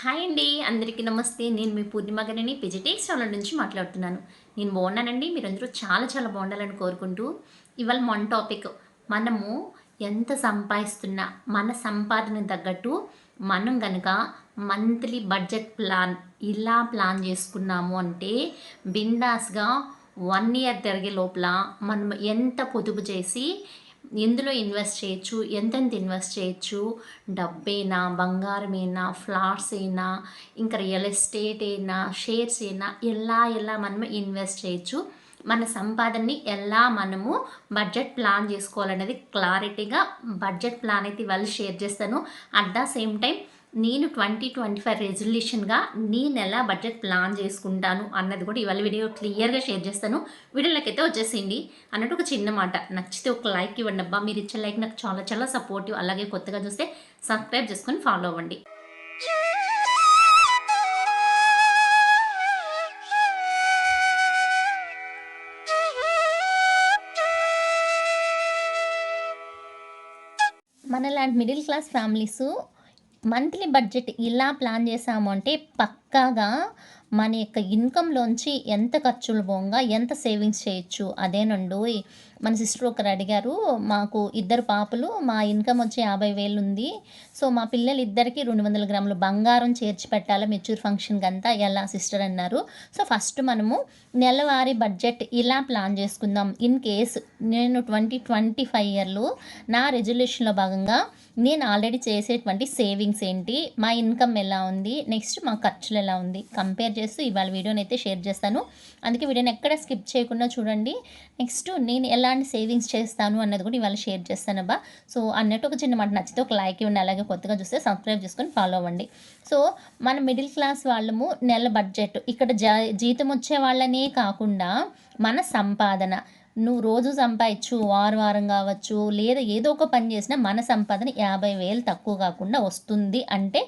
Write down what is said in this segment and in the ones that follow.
Hi అండి అందరికీ నమస్తే. నేను మీ పూర్ణిమ గారిని పిజిటేక్స్ వాళ్ళ నుంచి మాట్లాడుతున్నాను. నేను బాగున్నానండి మీరందరూ చాలా చాలా బాగుండాలని కోరుకుంటూ ఇవాళ మన టాపిక్ మనము ఎంత సంపాదిస్తున్నా మన సంపాదన తగ్గట్టు మనం కనుక మంత్లీ బడ్జెట్ ప్లాన్ ఇలా ప్లాన్ చేసుకున్నాము అంటే బిందాస్గా వన్ ఇయర్ తిరిగే లోపల మనం ఎంత పొదుపు చేసి ఎందులో ఇన్వెస్ట్ చేయొచ్చు? ఎంతెంత ఇన్వెస్ట్ చేయొచ్చు? డబ్బైనా? బంగారమైనా? ఫ్లాట్స్ అయినా ఇంకా రియల్ ఎస్టేట్ అయినా షేర్స్ అయినా ఎలా ఎలా మనము ఇన్వెస్ట్ చేయొచ్చు? మన సంపాదనని ఎలా మనము బడ్జెట్ ప్లాన్ చేసుకోవాలనేది క్లారిటీగా బడ్జెట్ ప్లాన్ అయితే వాళ్ళు షేర్ చేస్తాను. అట్ ద సేమ్ టైం నేను ట్వంటీ ట్వంటీ ఫైవ్ రెజల్యూషన్గా నేను ఎలా బడ్జెట్ ప్లాన్ చేసుకుంటాను అన్నది కూడా ఇవాళ వీడియో క్లియర్గా షేర్ చేస్తాను. వీడియోలకైతే వచ్చేసింది అన్నట్టు ఒక చిన్న మాట. నచ్చితే ఒక లైక్ ఇవ్వండి అబ్బా. మీరు ఇచ్చే లైక్ నాకు చాలా చాలా సపోర్టివ్ అలాగే కొత్తగా చూస్తే సబ్స్క్రైబ్ చేసుకొని ఫాలో అవ్వండి. మనలాంటి middle class families monthly budget ఇలా ప్లాన్ చేసాము అంటే పక్కాగా మన యొక్క ఇన్కంలోంచి ఎంత ఖర్చులు పోగా? ఎంత సేవింగ్స్ చేయొచ్చు? అదేనండి. మన సిస్టర్ ఒకరు అడిగారు మాకు ఇద్దరు పాపలు మా ఇన్కమ్ వచ్చి యాభై వేలు ఉంది. సో మా పిల్లలు ఇద్దరికి రెండు వందల గ్రాములు బంగారం చేర్చి పెట్టాలి మెచ్యూర్ ఫంక్షన్కి అంతా? ఎలా? సిస్టర్ అన్నారు. సో ఫస్ట్ మనము నెలవారీ బడ్జెట్ ఇలా ప్లాన్ చేసుకుందాం. ఇన్ కేస్ నేను ట్వంటీ ట్వంటీ ఫైవ్ ఇయర్లో నా రెజల్యూషన్లో భాగంగా నేను ఆల్రెడీ చేసేటువంటి సేవింగ్స్ ఏంటి? మా ఇన్కమ్ ఎలా ఉంది? నెక్స్ట్ మా ఖర్చులు ఎలా ఉంది కంపేర్ చేస్తూ ఇవాళ వీడియోని అయితే షేర్ చేస్తాను. అందుకే వీడియోని ఎక్కడ స్కిప్ చేయకుండా చూడండి. నెక్స్ట్ నేను ఎలాంటి సేవింగ్స్ చేస్తాను అన్నది కూడా ఇవాళ షేర్ చేస్తానబ్బా సో అన్నట్టు ఒక చిన్న మాట నచ్చితే ఒక లైక్ ఇవ్వండి అలాగే కొత్తగా చూస్తే సబ్స్క్రైబ్ చేసుకొని ఫాలో అవ్వండి. సో మన మిడిల్ క్లాస్ వాళ్ళము నెల బడ్జెట్ ఇక్కడ జా జీతం వచ్చే వాళ్ళనే కాకుండా మన సంపాదన నువ్వు రోజు సంపాదించు వారం వారం కావచ్చు లేదా ఏదో ఒక పని చేసినా మన సంపాదన యాభై వేలు తక్కువ కాకుండా వస్తుంది అంటే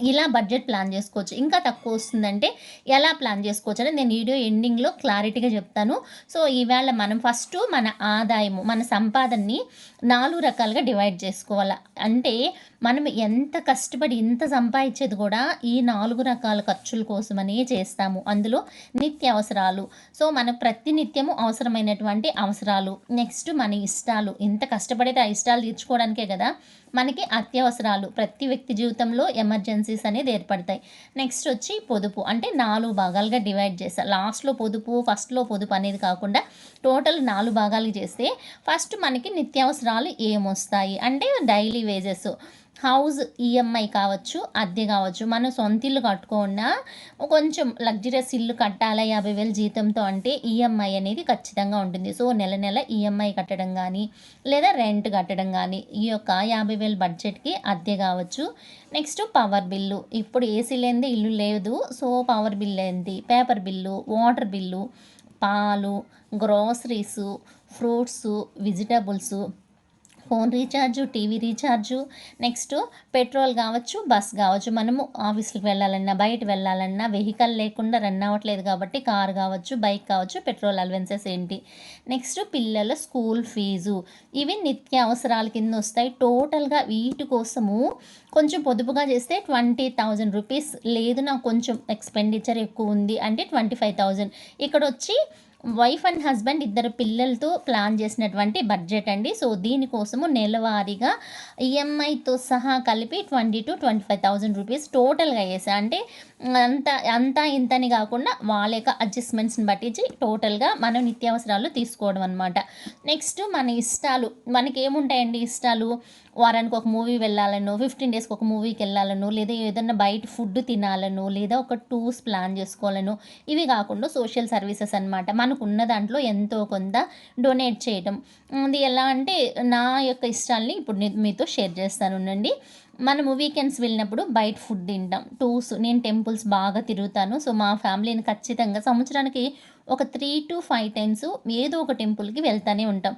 ఇలా బడ్జెట్ ప్లాన్ చేసుకోవచ్చు. ఇంకా తక్కువ వస్తుందంటే ఎలా ప్లాన్ చేసుకోవచ్చు అని నేను వీడియో ఎండింగ్లో క్లారిటీగా చెప్తాను. సో ఈవేళ మనం ఫస్ట్ మన ఆదాయము మన సంపాదనని నాలుగు రకాలుగా డివైడ్ చేసుకోవాలి? అంటే మనం ఎంత కష్టపడి ఇంత సంపాదించేది కూడా ఈ నాలుగు రకాల ఖర్చుల కోసమనే చేస్తాము. అందులో నిత్య అవసరాలు. సో మనకు ప్రతి నిత్యము అవసరమైనటువంటి అవసరాలు. నెక్స్ట్ మన ఇష్టాలు. ఎంత కష్టపడితే ఆ ఇష్టాలు తీర్చుకోవడానికే కదా? మనకి అత్యవసరాలు. ప్రతి వ్యక్తి జీవితంలో ఎమర్జెన్సీస్ అనేది ఏర్పడతాయి. నెక్స్ట్ వచ్చి పొదుపు. అంటే నాలుగు భాగాలుగా డివైడ్ చేస్తా. లాస్ట్లో పొదుపు ఫస్ట్లో పొదుపు అనేది కాకుండా టోటల్ నాలుగు భాగాలు చేస్తే ఫస్ట్ మనకి నిత్యావసరాలు ఏమొస్తాయి? అంటే డైలీ వేజెస్. హౌస్ ఈఎంఐ కావచ్చు అద్దె కావచ్చు మనం సొంత ఇల్లు కట్టుకోకుండా కొంచెం లగ్జరియస్ ఇల్లు కట్టాలా యాభై వేలు జీతంతో అంటే ఈఎంఐ అనేది ఖచ్చితంగా ఉంటుంది. సో నెల నెల ఈఎంఐ కట్టడం కానీ లేదా రెంట్ కట్టడం కానీ ఈ యొక్క యాభై వేలు బడ్జెట్కి అద్దె కావచ్చు. Next power bill. ఇప్పుడు ఏసీ లేనిదే ఇల్లు లేదు. సో పవర్ బిల్ ఏంటి? పేపర్ బిల్లు వాటర్ బిల్లు పాలు groceries fruits vegetables phone recharge TV recharge next petrol కావచ్చు బస్ కావచ్చు. మనము ఆఫీస్కి వెళ్ళాలన్నా బయట వెళ్ళాలన్నా వెహికల్ లేకుండా రన్ అవ్వట్లేదు కాబట్టి కార్ కావచ్చు బైక్ కావచ్చు పెట్రోల్ అలవెన్సెస్ ఏంటి? నెక్స్ట్ పిల్లల స్కూల్ ఫీజు. ఇవి నిత్య అవసరాల కింద వస్తాయి. టోటల్గా వీటి కోసము కొంచెం పొదుపుగా చేస్తే ట్వంటీ థౌజండ్ రూపీస్. లేదు నాకు కొంచెం ఎక్స్పెండిచర్ ఎక్కువ ఉంది అంటే ట్వంటీ ఫైవ్ థౌజండ్. ఇక్కడ వచ్చి వైఫ్ అండ్ హస్బెండ్ ఇద్దరు పిల్లలతో ప్లాన్ చేసినటువంటి బడ్జెట్ అండి. సో దీనికోసము నెలవారీగా ఈఎంఐతో సహా కలిపి twenty two twenty five thousand rupees టోటల్గా వేసా అంటే అంత అంతా ఇంతని కాకుండా వాళ్ళ యొక్క అడ్జస్ట్మెంట్స్ని బట్టించి టోటల్గా మనం నిత్యావసరాలు తీసుకోవడం అనమాట నెక్స్ట్ మన ఇష్టాలు మనకి ఏముంటాయండి ఇష్టాలు? వారానికి ఒక మూవీ వెళ్ళాలనో ఫిఫ్టీన్ డేస్కి ఒక మూవీకి వెళ్ళాలనో లేదా ఏదైనా బయట ఫుడ్ తినాలనో లేదా ఒక టూర్స్ ప్లాన్ చేసుకోవాలనో ఇవి కాకుండా సోషల్ సర్వీసెస్ అనమాట మనకు ఉన్న దాంట్లో ఎంతో కొంత డొనేట్ చేయటం. అది ఎలా అంటే నా యొక్క ఇష్టాలని ఇప్పుడు మీతో షేర్ చేస్తాను ఉండండి. మనము వీకెండ్స్ వెళ్ళినప్పుడు బయట ఫుడ్ తింటాం టూర్స్ నేను టెంపుల్స్ బాగా తిరుగుతాను సో మా ఫ్యామిలీని ఖచ్చితంగా సంవత్సరానికి ఒక త్రీ టు ఫైవ్ టైమ్స్ ఏదో ఒక టెంపుల్కి వెళ్తూనే ఉంటాం.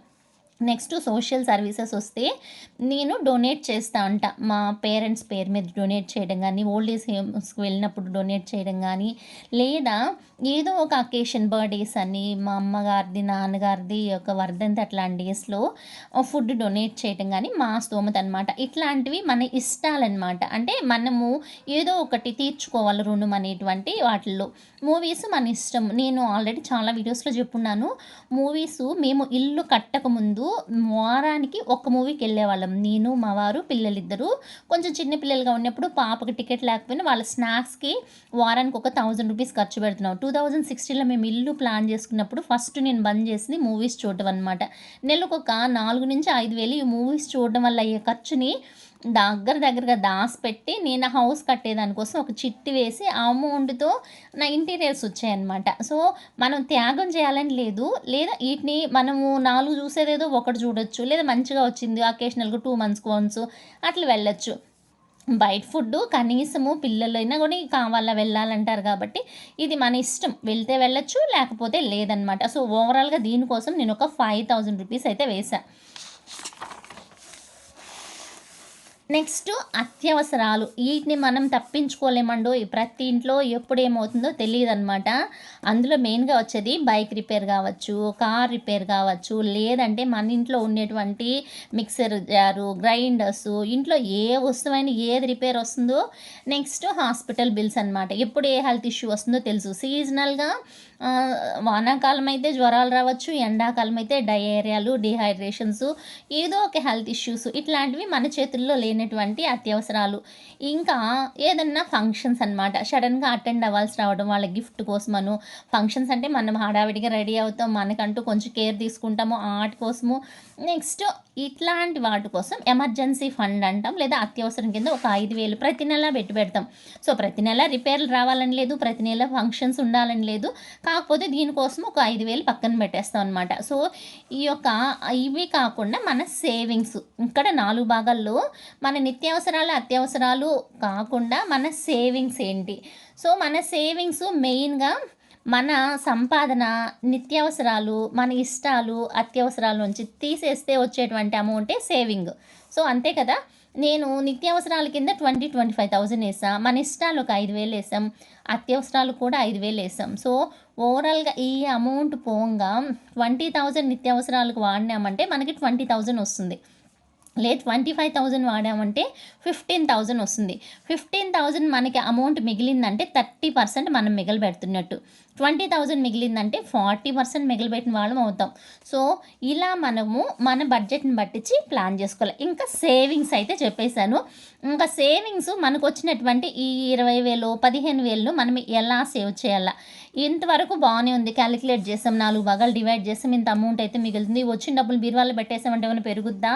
నెక్స్ట్ సోషల్ సర్వీసెస్ వస్తే నేను డొనేట్ చేస్తా అంట. మా పేరెంట్స్ పేరు మీద డొనేట్ చేయడం కానీ ఓల్డ్ ఏజ్ హోమ్స్కి వెళ్ళినప్పుడు డొనేట్ చేయడం కానీ లేదా ఏదో ఒక అకేషన్ బర్త్డేస్ అని మా అమ్మగారిది నాన్నగారిది ఒక వర్ధంతి అట్లాంటి డేస్లో ఫుడ్ డొనేట్ చేయడం కానీ మా స్తోమత అనమాట ఇట్లాంటివి మన ఇష్టాలన్నమాట. అంటే మనము ఏదో ఒకటి తీర్చుకోవాలి రుణం అనేటువంటి వాటిల్లో. మూవీస్ మన ఇష్టం. నేను ఆల్రెడీ చాలా వీడియోస్లో చెప్పున్నాను. మూవీస్ మేము ఇల్లు కట్టకముందు వారానికి ఒక్క మూవీకి వెళ్ళేవాళ్ళం. నేను మా వారు పిల్లలిద్దరూ. కొంచెం చిన్న పిల్లలుగా ఉన్నప్పుడు పాపకి టికెట్ లేకపోయినా వాళ్ళ స్నాక్స్కి వారానికి ఒక థౌజండ్ రూపీస్ ఖర్చు పెడుతున్నాం. టూ థౌజండ్ సిక్స్టీన్లో మేము ఇల్లు ప్లాన్ చేసుకున్నప్పుడు ఫస్ట్ నేను బంద్ చేసింది మూవీస్ చూడటం అనమాట నెలకు ఒక నాలుగు నుంచి ఐదు వేలు ఈ మూవీస్ చూడడం వల్ల అయ్యే ఖర్చుని దగ్గర దగ్గరగా దాచిపెట్టి నేను హౌస్ కట్టేదానికోసం ఒక చిట్టి వేసి ఆ అమౌంట్తో నా ఇంటీరియర్స్ వచ్చాయన్నమాట. సో మనం త్యాగం చేయాలని లేదు. లేదా వీటిని మనము నాలుగు చూసేదేదో ఒకటి చూడొచ్చు. లేదా మంచిగా వచ్చింది అకేషనల్గా టూ మంత్స్కి వన్స్ అట్లా వెళ్ళొచ్చు. బయట ఫుడ్ కనీసము పిల్లలైనా కూడా కావాలా వెళ్ళాలంటారు కాబట్టి ఇది మన ఇష్టం. వెళ్తే వెళ్ళొచ్చు లేకపోతే లేదనమాట సో ఓవరాల్గా దీనికోసం నేను ఒక ఫైవ్ థౌజండ్ రూపీస్ అయితే వేశాను నెక్స్ట్ అత్యవసరాలు. వీటిని మనం తప్పించుకోలేమండో ప్రతి ఇంట్లో ఎప్పుడు ఏమవుతుందో తెలియదు అనమాట అందులో మెయిన్గా వచ్చేది బైక్ రిపేర్ కావచ్చు కార్ రిపేర్ కావచ్చు లేదంటే మన ఇంట్లో ఉండేటువంటి మిక్సర్ జారు గ్రైండర్స్ ఇంట్లో ఏ వస్తువైన ఏది రిపేర్ వస్తుందో నెక్స్ట్ హాస్పిటల్ బిల్స్ అనమాట ఎప్పుడు ఏ హెల్త్ ఇష్యూ వస్తుందో తెలుసు. సీజనల్గా వానాకాలం అయితే జ్వరాలు రావచ్చు ఎండాకాలం అయితే డయేరియాలు డిహైడ్రేషన్స్ ఏదో ఒక హెల్త్ ఇష్యూస్ ఇట్లాంటివి మన చేతుల్లో లేని లేనటువంటి అత్యవసరాలు. ఇంకా ఏదన్నా ఫంక్షన్స్ అనమాట సడన్గా అటెండ్ అవ్వాల్సి రావడం వాళ్ళ గిఫ్ట్ కోసమను. ఫంక్షన్స్ అంటే మనం హడావిడిగా రెడీ అవుతాం. మనకంటూ కొంచెం కేర్ తీసుకుంటాము. ఆర్ట్ కోసము. నెక్స్ట్ ఇట్లాంటి వాటి కోసం ఎమర్జెన్సీ ఫండ్ అంటాం లేదా అత్యవసరం కింద ఒక ఐదు వేలు ప్రతి నెల పెట్టి పెడతాం. సో ప్రతి నెల రిపేర్లు రావాలని లేదు ప్రతి నెల ఫంక్షన్స్ ఉండాలని లేదు. కాకపోతే దీనికోసం ఒక ఐదు వేలు పక్కన పెట్టేస్తాం అనమాట సో ఈ యొక్క ఇవి కాకుండా మన సేవింగ్స్. ఇక్కడ నాలుగు భాగాల్లో మన నిత్యావసరాలు అత్యవసరాలు కాకుండా మన సేవింగ్స్ ఏంటి? సో మన సేవింగ్స్ మెయిన్గా మన సంపాదన నిత్యావసరాలు మన ఇష్టాలు అత్యవసరాల నుంచి తీసేస్తే వచ్చేటువంటి అమౌంటే సేవింగ్. సో అంతే కదా? నేను నిత్యావసరాల కింద ట్వంటీ ట్వంటీ ఫైవ్ థౌజండ్ వేసాం మన ఇష్టాలు ఒక ఐదు వేలు వేసాం అత్యవసరాలు కూడా ఐదు వేలు వేసాం సో ఓవరాల్గా ఈ అమౌంట్ పోగా ట్వంటీ థౌజండ్ నిత్యావసరాలకు వాడినామంటే మనకి ట్వంటీ థౌజండ్ వస్తుంది. లేదు ట్వంటీ ఫైవ్ థౌజండ్ వాడామంటే ఫిఫ్టీన్ థౌజండ్ వస్తుంది. ఫిఫ్టీన్ థౌజండ్ మనకి అమౌంట్ మిగిలిందంటే థర్టీ పర్సెంట్ మనం మిగిలిపెడుతున్నట్టు ట్వంటీ థౌజండ్ మిగిలిందంటే ఫార్టీ పర్సెంట్ మిగిలిపెట్టిన వాళ్ళం అవుతాం. సో ఇలా మనము మన బడ్జెట్ని బట్టించి ప్లాన్ చేసుకోవాలి. ఇంకా సేవింగ్స్ అయితే చెప్పేశాను. ఇంకా సేవింగ్స్ మనకు వచ్చినటువంటి ఈ ఇరవై వేలు పదిహేను వేలు మనం ఎలా సేవ్ చేయాలా? ఇంతవరకు బాగానే ఉంది. క్యాలిక్యులేట్ చేసాం. నాలుగు భాగాలు డివైడ్ చేసాం. ఇంత అమౌంట్ అయితే మిగులుతుంది వచ్చిన డబ్బులు బీరువాళ్ళు పెట్టేసామంటే ఏమైనా పెరుగుద్దా?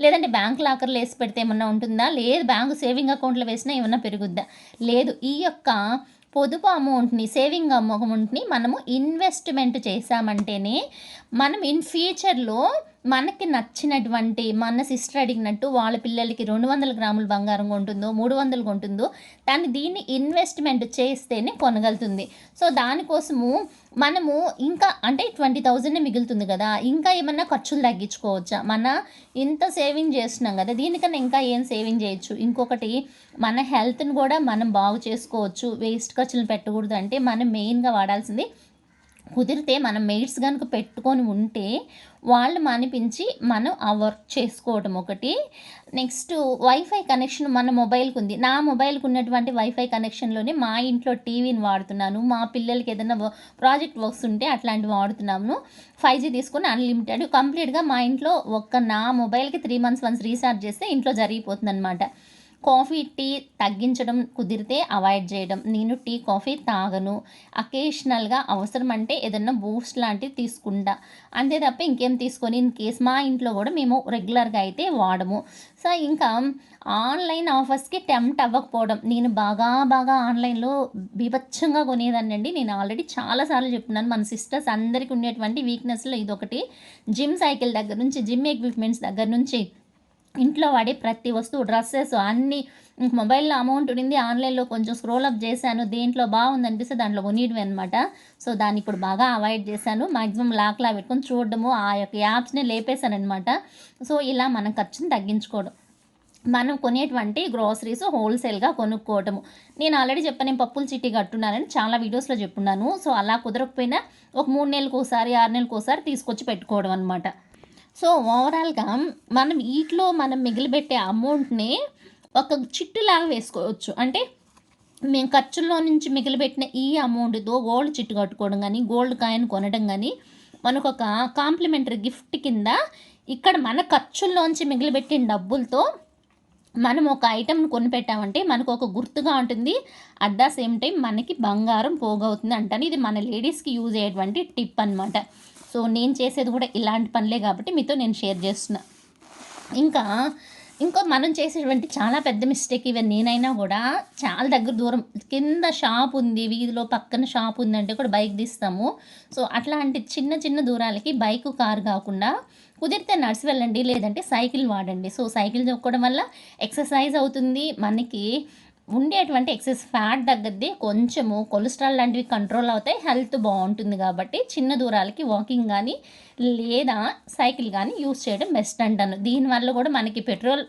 లేదంటే బ్యాంక్ లాకర్లో వేసి పెడితే ఏమన్నా ఉంటుందా? లేదు బ్యాంకు సేవింగ్ అకౌంట్లో వేసినా ఏమన్నా పెరుగుద్దా? లేదు ఈ యొక్క పొదుపు అమౌంట్ని సేవింగ్ అమౌంట్ని మనము ఇన్వెస్ట్మెంట్ చేసామంటేనే మనం ఇన్ ఫ్యూచర్లో మనకి నచ్చినటువంటి మన సిస్టర్ అడిగినట్టు వాళ్ళ పిల్లలకి రెండు వందల గ్రాముల బంగారం కొంటుందో మూడు వందలు కొంటుందో దాన్ని దీన్ని ఇన్వెస్ట్మెంట్ చేస్తేనే కొనగలుగుతుంది. సో దానికోసము మనము ఇంకా అంటే ట్వంటీ థౌజండ్ మిగులుతుంది కదా. ఇంకా ఏమన్నా ఖర్చులు తగ్గించుకోవచ్చా? మన ఇంత సేవింగ్ చేస్తున్నాం కదా. దీనికన్నా ఇంకా ఏం సేవింగ్ చేయొచ్చు? ఇంకొకటి మన హెల్త్ని కూడా మనం బాగు చేసుకోవచ్చు. వేస్ట్ ఖర్చులు పెట్టకూడదు అంటే మనం మెయిన్గా వాడాల్సింది కుదిరితే మనం మెయిడ్స్ కనుక పెట్టుకొని ఉంటే వాళ్ళు మనిపించి మనం ఆ వర్క్ చేసుకోవడం ఒకటి. నెక్స్ట్ వైఫై కనెక్షన్ మన మొబైల్కి ఉంది. నా మొబైల్కి ఉన్నటువంటి వైఫై కనెక్షన్లోనే మా ఇంట్లో టీవీని వాడుతున్నాను. మా పిల్లలకి ఏదైనా ప్రాజెక్ట్ వర్క్స్ ఉంటే అట్లాంటివి వాడుతున్నాము ఫైవ్ జీ తీసుకుని అన్లిమిటెడ్. కంప్లీట్గా మా ఇంట్లో ఒక్క నా మొబైల్కి త్రీ మంత్స్ వన్స్ రీఛార్జ్ చేస్తే ఇంట్లో జరిగిపోతుంది అనమాట కాఫీ టీ తగ్గించడం కుదిరితే అవాయిడ్ చేయడం. నేను టీ కాఫీ తాగను. అకేషనల్గా అవసరం అంటే ఏదన్నా బూస్ట్ లాంటివి తీసుకుంటా. అంతే తప్ప ఇంకేం తీసుకొని. ఇన్ కేస్ మా ఇంట్లో కూడా మేము రెగ్యులర్గా అయితే వాడము. సో ఇంకా ఆన్లైన్ ఆఫర్స్కి టెంప్ట్ అవ్వకపోవడం. నేను బాగా బాగా ఆన్లైన్లో బీభత్సంగా కొనేదాన్ని అండి. నేను ఆల్రెడీ చాలాసార్లు చెప్తున్నాను. మన సిస్టర్స్ అందరికీ ఉండేటువంటి వీక్నెస్లో ఇదొకటి. జిమ్ సైకిల్ దగ్గర నుంచి జిమ్ ఎక్విప్మెంట్స్ దగ్గర నుంచి ఇంట్లో వాడే ప్రతి వస్తువు డ్రెస్సెస్ అన్నీ మొబైల్‌లో అమౌంట్ ఉండింది. ఆన్‌లైన్‌లో కొంచెం స్క్రోల్ అప్ చేశాను. దేంట్లో బాగుందనిపిస్తే దాంట్లో కొనియడమే అనమాట. సో, దాన్ని ఇప్పుడు బాగా అవాయిడ్ చేశాను. మాక్సిమం లాక్‌లా పెట్టుకొని చూడడము, ఆ యొక్క యాప్స్‌ని లేపేశాననమాట. సో, ఇలా మన ఖర్చుని తగ్గించుకోవడం. మనం కొనేటువంటి గ్రోసరీస్ హోల్‌సేల్‌గా కొనుక్కోవటము. నేను ఆల్రెడీ చెప్పాను నేను పప్పుల చిట్టి కట్టున్నానని చాలా వీడియోస్‌లో చెప్పున్నాను. సో, అలా కుదరకపోయినా ఒక 3 నెలలకోసారి, 6 నెలలకోసారి తీసుకొచ్చి పెట్టుకోవడం అనమాట. సో, ఓవరాల్‌గా మనం వీటిలో మనం మిగిలిపెట్టే అమౌంట్‌ని ఒక చిట్టులాగా వేసుకోవచ్చు. అంటే మేము ఖర్చుల్లో నుంచి మిగిలిపెట్టిన ఈ అమౌంట్‌తో గోల్డ్ చిట్టు కట్టుకోవడం కానీ గోల్డ్ కాయిన్ కొనడం గానీ, మనకొక కాంప్లిమెంటరీ గిఫ్ట్ కింద ఇక్కడ మన ఖర్చుల్లోంచి మిగిలిపెట్టిన డబ్బులతో మనం ఒక ఐటెంని కొనిపెట్టామంటే మనకు ఒక గుర్తుగా ఉంటుంది. అట్ ద సేమ్ టైం మనకి బంగారం పోగవుతుంది అంటాను. ఇది మన లేడీస్‌కి యూజ్ అయ్యేటువంటి టిప్ అనమాట. సో, నేను చేసేది కూడా ఇలాంటి పనులే కాబట్టి మీతో నేను షేర్ చేస్తున్నా. ఇంకా, ఇంకా మనం చేసేటువంటి చాలా పెద్ద మిస్టేక్ ఈవెన్ నేనైనా కూడా చాలా దగ్గర దూరం కింద షాప్ ఉంది. వీధిలో పక్కన షాప్ ఉందంటే కూడా బైక్ తీస్తాము. సో, అట్లాంటి చిన్న చిన్న దూరాలకి బైక్ కారు కాకుండా కుదిరితే నడిచి వెళ్ళండి. లేదంటే సైకిల్ వాడండి. సో, సైకిల్ తొక్కడం వల్ల ఎక్సర్సైజ్ అవుతుంది. మనకి ఉండేటువంటి ఎక్సెస్ ఫ్యాట్ తగ్గద్ది కొంచెము కొలెస్ట్రాల్ లాంటివి కంట్రోల్ అవుతాయి. హెల్త్ బాగుంటుంది కాబట్టి చిన్న దూరాలకి వాకింగ్ కానీ లేదా సైకిల్ కానీ యూజ్ చేయడం బెస్ట్ అంటాను. దీనివల్ల కూడా మనకి పెట్రోల్,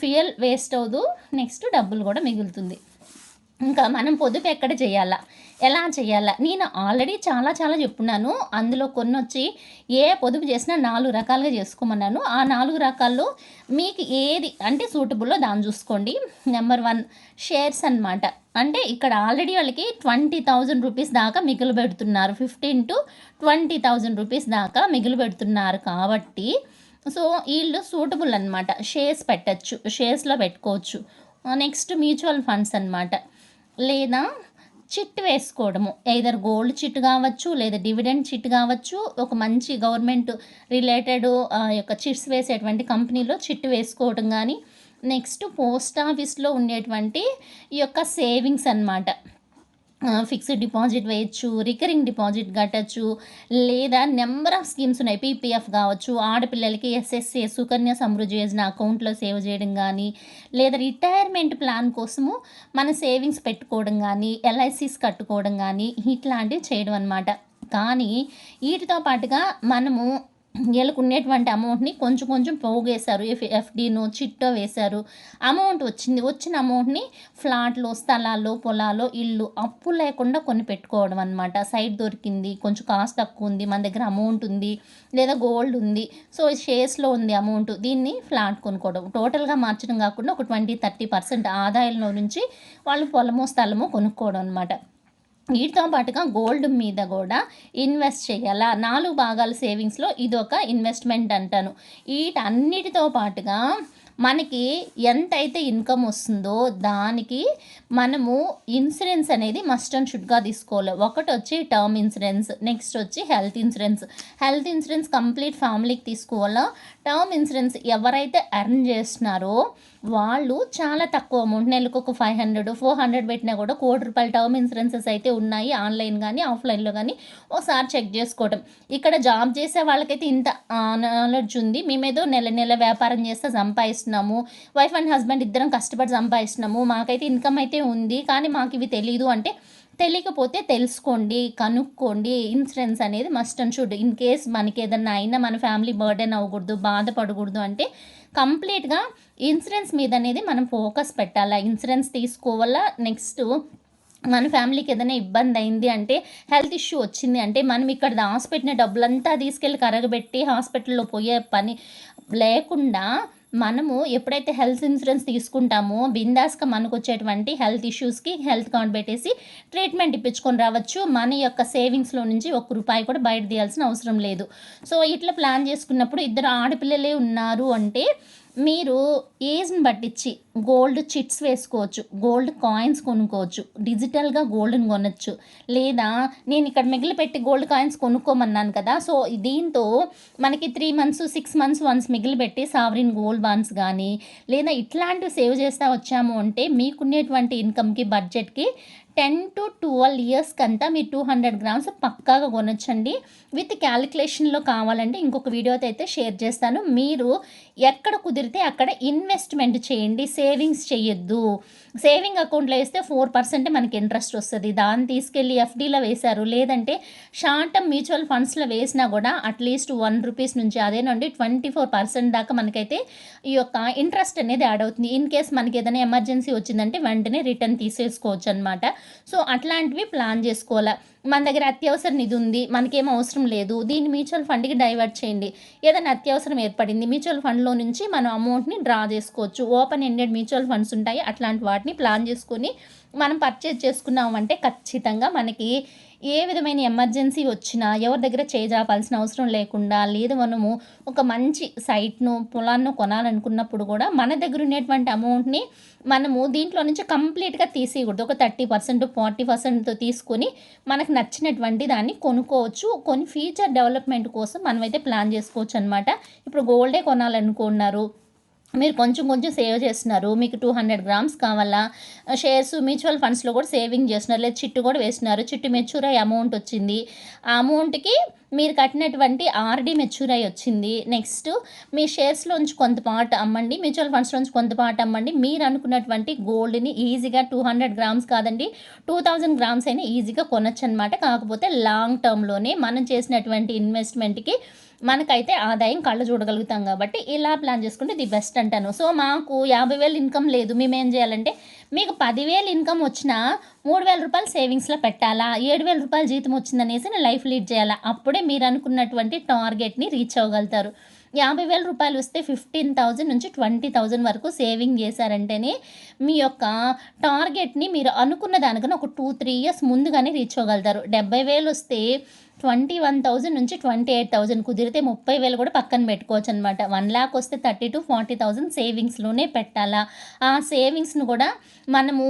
ఫ్యూయల్ వేస్ట్ అవ్వదు. నెక్స్ట్ డబ్బులు కూడా మిగులుతుంది. ఇంకా మనం పొదుపు ఎక్కడ చేయాలా? ఎలా చేయాలా? నేను ఆల్రెడీ చాలా చాలా చెప్పున్నాను. అందులో కొన్ని వచ్చి ఏ పొదుపు చేసినా నాలుగు రకాలుగా చేసుకోమన్నాను. ఆ నాలుగు రకాల్లో మీకు ఏది అంటే సూటబుల్లో దాన్ని చూసుకోండి. నెంబర్ వన్ షేర్స్ అనమాట. అంటే ఇక్కడ ఆల్రెడీ వాళ్ళకి 20,000 రూపీస్ దాకా మిగులు పెడుతున్నారు. 15,000-20,000 రూపీస్ దాకా మిగులు పెడుతున్నారు కాబట్టి, సో, వీళ్ళు సూటబుల్ అనమాట. షేర్స్ పెట్టొచ్చు. షేర్స్‌లో పెట్టుకోవచ్చు. నెక్స్ట్ మ్యూచువల్ ఫండ్స్ అనమాట. లేదా చిట్ వేసుకోవడము. ఎయిదర్ గోల్డ్ చిట్ కావచ్చు, లేదా డివిడెండ్ చిట్ కావచ్చు. ఒక మంచి గవర్నమెంట్ రిలేటెడ్ యొక్క చిట్స్ వేసేటువంటి కంపెనీలో చిట్ వేసుకోవడం కానీ నెక్స్ట్ పోస్ట్ ఆఫీస్‌లో ఉండేటువంటి ఈ యొక్క సేవింగ్స్ అనమాట. ఫిక్స్డ్ డిపాజిట్ వేయచ్చు రికరింగ్ డిపాజిట్ కట్టొచ్చు. లేదా నెంబర్ ఆఫ్ స్కీమ్స్ ఉన్నాయి. పీపీఎఫ్ కావచ్చు. ఆడపిల్లలకి ఎస్ఎస్ఏ సుకన్య సమృద్ధి యోజన అకౌంట్‌లో సేవ్ చేయడం కానీ లేదా రిటైర్మెంట్ ప్లాన్ కోసము మన సేవింగ్స్ పెట్టుకోవడం కానీ ఎల్ఐసీస్ కట్టుకోవడం కానీ ఇట్లాంటివి చేయడం అనమాట. కానీ వీటితో పాటుగా మనము ఈళ్ళకున్నటువంటి అమౌంట్‌ని కొంచెం కొంచెం పోగేశారు. ఎఫ్ ఎఫ్‌డీనో, చిట్టో వేశారు. అమౌంట్ వచ్చింది. వచ్చిన అమౌంట్‌ని ఫ్లాట్‌లో, స్థలాల్లో, పొలాల్లో, ఇల్లు అప్పు లేకుండా కొని పెట్టుకోవడం అనమాట. సైట్ దొరికింది. కొంచెం కాస్ట్ తక్కువ ఉంది. మన దగ్గర అమౌంట్ ఉంది. లేదా గోల్డ్ ఉంది. సో, షేర్స్‌లో ఉంది అమౌంట్. దీన్ని ఫ్లాట్ కొనుక్కోవడం. టోటల్‌గా మార్చడం కాకుండా ఒక 20, 30% ఆదాయంలో నుంచి వాళ్ళు పొలము స్థలము కొనుక్కోవడం అనమాట. వీటితో పాటుగా గోల్డ్ మీద కూడా ఇన్వెస్ట్ చేయాలా? నాలుగు భాగాల సేవింగ్స్‌లో ఇదొక ఇన్వెస్ట్‌మెంట్ అంటాను. వీటన్నిటితో పాటుగా మనకి ఎంతైతే ఇన్‌కమ్ వస్తుందో దానికి మనము ఇన్సూరెన్స్ అనేది మస్ట్ అండ్ షుడ్‌గా తీసుకోవాలి. ఒకటొచ్చి టర్మ్ ఇన్సూరెన్స్. నెక్స్ట్ వచ్చి health insurance. Health insurance complete ఫ్యామిలీకి తీసుకోవాలా? టర్మ్ ఇన్సూరెన్స్ ఎవరైతే ఎర్న్ చేస్తున్నారో వాళ్ళు చాలా తక్కువ అమౌంట్ నెలకు ఒక 500, 400 పెట్టినా కూడా కోటి రూపాయల టర్మ్ ఇన్సూరెన్సెస్ అయితే ఉన్నాయి. ఆన్‌లైన్ కానీ ఆఫ్‌లైన్‌లో కానీ ఒకసారి చెక్ చేసుకోవటం. ఇక్కడ జాబ్ చేసే వాళ్ళకైతే ఇంత నాలెడ్జ్ ఉంది. మేమేదో నెల నెల వ్యాపారం చేస్తే సంపాదిస్తున్నాము. వైఫ్ అండ్ హస్బెండ్ ఇద్దరం కష్టపడి సంపాదిస్తున్నాము. మాకైతే ఇన్‌కమ్ అయితే ఉంది. కానీ మాకు ఇవి తెలీదు అంటే తెలియకపోతే తెలుసుకోండి. కనుక్కోండి. ఇన్సూరెన్స్ అనేది must and should. In case మనకి ఏదన్నా అయినా మన ఫ్యామిలీ బర్డెన్ అవ్వకూడదు. బాధపడకూడదు అంటే కంప్లీట్‌గా ఇన్సూరెన్స్ మీద అనేది మనం ఫోకస్ పెట్టాలా. ఇన్సూరెన్స్ తీసుకోవాలా. నెక్స్ట్ మన ఫ్యామిలీకి ఏదైనా ఇబ్బంది అయింది అంటే, హెల్త్ ఇష్యూ వచ్చింది అంటే, మనం ఇక్కడ హాస్పిటల్ డబ్బులంతా తీసుకెళ్ళి కరగబెట్టి హాస్పిటల్‌లో పోయే పని లేకుండా మనము ఎప్పుడైతే హెల్త్ ఇన్సూరెన్స్ తీసుకుంటామో బిందాస్‌గా మనకు వచ్చేటువంటి హెల్త్ ఇష్యూస్‌కి హెల్త్ కార్డ్ పెట్టేసి ట్రీట్మెంట్ ఇప్పించుకొని రావచ్చు. మన యొక్క సేవింగ్స్‌లో నుంచి ఒక్క రూపాయి కూడా బయట తీయాల్సిన అవసరం లేదు. సో, ఇట్లా ప్లాన్ చేసుకున్నప్పుడు ఇద్దరు ఆడపిల్లలే ఉన్నారు అంటే మీరు ఏజ్‌ని బట్టిచ్చి గోల్డ్ చిట్స్ వేసుకోవచ్చు. గోల్డ్ కాయిన్స్ కొనుక్కోవచ్చు. డిజిటల్‌గా గోల్డ్‌ని కొనొచ్చు. లేదా నేను ఇక్కడ మిగిలిపెట్టి గోల్డ్ కాయిన్స్ కొనుక్కోమన్నాను కదా! సో, దీంతో మనకి three months, six months once మిగిలిపెట్టి sovereign gold bonds కానీ లేదా ఇట్లాంటివి సేవ్ చేస్తా వచ్చాము అంటే మీకున్నటువంటి ఇన్‌కమ్‌కి, బడ్జెట్‌కి టెన్ టు ట్వెల్వ్ ఇయర్స్కి అంతా మీరు టూ హండ్రెడ్ గ్రామ్స్ పక్కాగా కొనొచ్చండి విత్ క్యాలిక్యులేషన్లో కావాలంటే ఇంకొక వీడియోతో అయితే షేర్ చేస్తాను మీరు ఎక్కడ కుదిరితే అక్కడ ఇన్వెస్ట్మెంట్ చేయండి సేవింగ్స్ చేయొద్దు. సేవింగ్ అకౌంట్లో వేస్తే ఫోర్ పర్సెంట్ మనకి ఇంట్రెస్ట్ వస్తుంది. దాన్ని తీసుకెళ్ళి ఎఫ్డీలో వేశారు. లేదంటే షార్ట్ టర్మ్ మ్యూచువల్ ఫండ్స్లో వేసినా కూడా అట్లీస్ట్ వన్ రూపీస్ నుంచి అదేనండి ట్వంటీ ఫోర్ పర్సెంట్ దాకా మనకైతే ఈ యొక్క ఇంట్రెస్ట్ అనేది యాడ్ అవుతుంది. ఇన్ కేస్ మనకి ఏదైనా ఎమర్జెన్సీ వచ్చిందంటే వెంటనే రిటర్న్ తీసేసుకోవచ్చు అనమాట సో అట్లాంటివి ప్లాన్ చేసుకోవాలి. మన దగ్గర అత్యవసర నిధి ఉంది మనకేం అవసరం లేదు దీన్ని మ్యూచువల్ ఫండ్కి డైవర్ట్ చేయండి. ఏదైనా అత్యవసరం ఏర్పడింది మ్యూచువల్ ఫండ్లో నుంచి మనం అమౌంట్ని డ్రా చేసుకోవచ్చు. ఓపెన్ ఎండెడ్ మ్యూచువల్ ఫండ్స్ ఉంటాయి అట్లాంటి వాటిని ప్లాన్ చేసుకొని మనం పర్చేజ్ చేసుకున్నామంటే ఖచ్చితంగా మనకి ఏ విధమైన ఎమర్జెన్సీ వచ్చినా ఎవరి దగ్గర చేజాపాల్సిన అవసరం లేకుండా లేదు మనము ఒక మంచి సైట్ను పొలాన్ని కొనాలనుకున్నప్పుడు కూడా మన దగ్గర ఉన్నటువంటి అమౌంట్ని మనము దీంట్లో నుంచి కంప్లీట్గా తీసేయకూడదు. ఒక థర్టీ పర్సెంట్ ఫార్టీ పర్సెంట్తో తీసుకొని మనకు నచ్చినటువంటి దాన్ని కొనుక్కోవచ్చు. కొన్ని ఫ్యూచర్ డెవలప్మెంట్ కోసం మనమైతే ప్లాన్ చేసుకోవచ్చు అనమాట ఇప్పుడు గోల్డే కొనాలనుకున్నారు. మీరు కొంచెం కొంచెం సేవ్ చేస్తున్నారు. మీకు టూ హండ్రెడ్ గ్రామ్స్ కావాలా? షేర్స్ మ్యూచువల్ ఫండ్స్లో కూడా సేవింగ్ చేస్తున్నారు. లేదా చిట్టు కూడా వేస్తున్నారు. చిట్టు మెచ్యూర్ అయ్యే అమౌంట్ వచ్చింది. ఆ అమౌంట్కి మీరు కట్టినటువంటి ఆర్డీ మెచ్యూర్ అయ్యి వచ్చింది. నెక్స్ట్ మీ షేర్స్లోంచి కొంత పార్ట్ అమ్మండి. మ్యూచువల్ ఫండ్స్లోంచి కొంత పార్ట్ అమ్మండి. మీరు అనుకున్నటువంటి గోల్డ్ని ఈజీగా టూ హండ్రెడ్ గ్రామ్స్ కాదండి టూ థౌజండ్ గ్రామ్స్ అయినా ఈజీగా కొనొచ్చు అనమాట కాకపోతే లాంగ్ టర్మ్లోనే మనం చేసినటువంటి ఇన్వెస్ట్మెంట్కి మనకైతే ఆదాయం కళ్ళు చూడగలుగుతాం కాబట్టి ఇలా ప్లాన్ చేసుకుంటే ది బెస్ట్ అంటాను. సో మాకు యాభై వేలు ఇన్కమ్ లేదు. మేము ఏం చేయాలంటే మీకు పదివేలు ఇన్కమ్ వచ్చినా మూడు వేల రూపాయలు సేవింగ్స్లో పెట్టాలా? ఏడు వేల రూపాయలు జీతం వచ్చిందనేసి నేను లైఫ్ లీడ్ చేయాలా? అప్పుడే మీరు అనుకున్నటువంటి టార్గెట్ని రీచ్ అవ్వగలుగుతారు. యాభై వేల రూపాయలు వస్తే ఫిఫ్టీన్ థౌజండ్ నుంచి ట్వంటీ థౌజండ్ వరకు సేవింగ్ చేశారంటేనే మీ యొక్క టార్గెట్ని మీరు అనుకున్న దానికన్నా ఒక టూ త్రీ ఇయర్స్ ముందుగానే రీచ్ అవ్వగలుగుతారు. డెబ్బై వేలు వస్తే ట్వంటీ వన్ థౌజండ్ నుంచి ట్వంటీ ఎయిట్ థౌజండ్ కుదిరితే ముప్పై వేలు కూడా పక్కన పెట్టుకోవచ్చు అనమాట వన్ ల్యాక్ వస్తే థర్టీ టు ఫార్టీ థౌజండ్ సేవింగ్స్లోనే పెట్టాలా? ఆ సేవింగ్స్ను కూడా మనము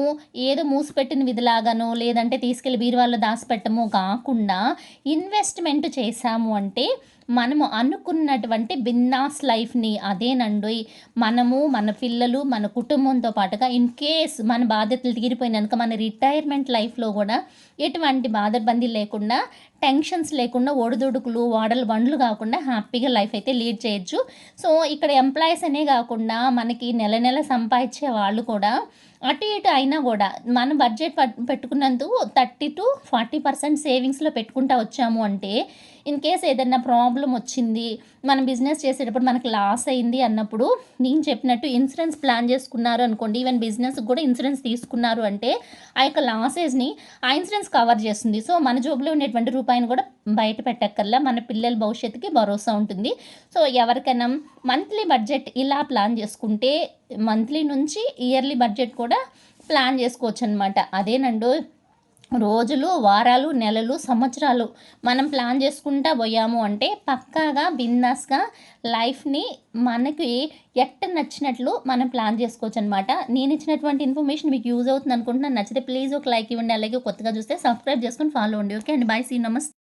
ఏదో మూసిపెట్టిన విధిలాగానో లేదంటే తీసుకెళ్ళి బీరువాల్లో దాచిపెట్టమో కాకుండా ఇన్వెస్ట్మెంట్ చేశాము అంటే మనము అనుకున్నటువంటి బిన్నాస్ లైఫ్ని అదేనండి మనము మన పిల్లలు మన కుటుంబంతో పాటుగా ఇన్ కేస్ మన బాధ్యతలు తీరిపోయినాక మన రిటైర్మెంట్ లైఫ్లో కూడా ఎటువంటి బాధబంది లేకుండా టెన్షన్స్ లేకుండా ఒడిదుడుకులు వాడలు బండ్లు కాకుండా హ్యాపీగా లైఫ్ అయితే లీడ్ చేయొచ్చు. సో ఇక్కడ ఎంప్లాయీస్ అనే కాకుండా మనకి నెల నెల సంపాదించే వాళ్ళు కూడా అటు ఇటు అయినా కూడా మనం బడ్జెట్ పెట్టుకున్నందుకు థర్టీ టు ఫార్టీ పర్సెంట్ సేవింగ్స్లో పెట్టుకుంటా వచ్చాము అంటే ఇన్ కేస్ ఏదైనా ప్రాబ్లం వచ్చింది మనం బిజినెస్ చేసేటప్పుడు మనకు లాస్ అయింది అన్నప్పుడు నేను చెప్పినట్టు ఇన్సూరెన్స్ ప్లాన్ చేసుకున్నారు అనుకోండి ఈవెన్ బిజినెస్ కూడా ఇన్సూరెన్స్ తీసుకున్నారు అంటే ఆ యొక్క లాసెస్ని ఆ ఇన్సూరెన్స్ కవర్ చేస్తుంది. సో మన జోబులో ఉండేటువంటి రూపాయిని కూడా బయట పెట్టక్కర్లా. మన పిల్లల భవిష్యత్తుకి భరోసా ఉంటుంది. సో ఎవరికైనా మంత్లీ బడ్జెట్ ఇలా ప్లాన్ చేసుకుంటే మంత్లీ నుంచి ఇయర్లీ బడ్జెట్ కూడా ప్లాన్ చేసుకోవచ్చు అనమాట అదేనండు రోజులు వారాలు నెలలు సంవత్సరాలు మనం ప్లాన్ చేసుకుంటా పోయాము అంటే పక్కాగా బిందాస్గా లైఫ్ని మనకి ఎట్ట నచ్చినట్లు మనం ప్లాన్ చేసుకోవచ్చు అనమాట నేను ఇచ్చినటువంటి ఇన్ఫర్మేషన్ మీకు యూజ్ అవుతుంది అనుకుంటున్నాను. నచ్చితే ప్లీజ్ ఒక లైక్ ఇవ్వండి. అలాగే కొత్తగా చూస్తే సబ్స్క్రైబ్ చేసుకొని ఫాలో అండి ఓకే అండి. బాయ్. సీ. నమస్తే.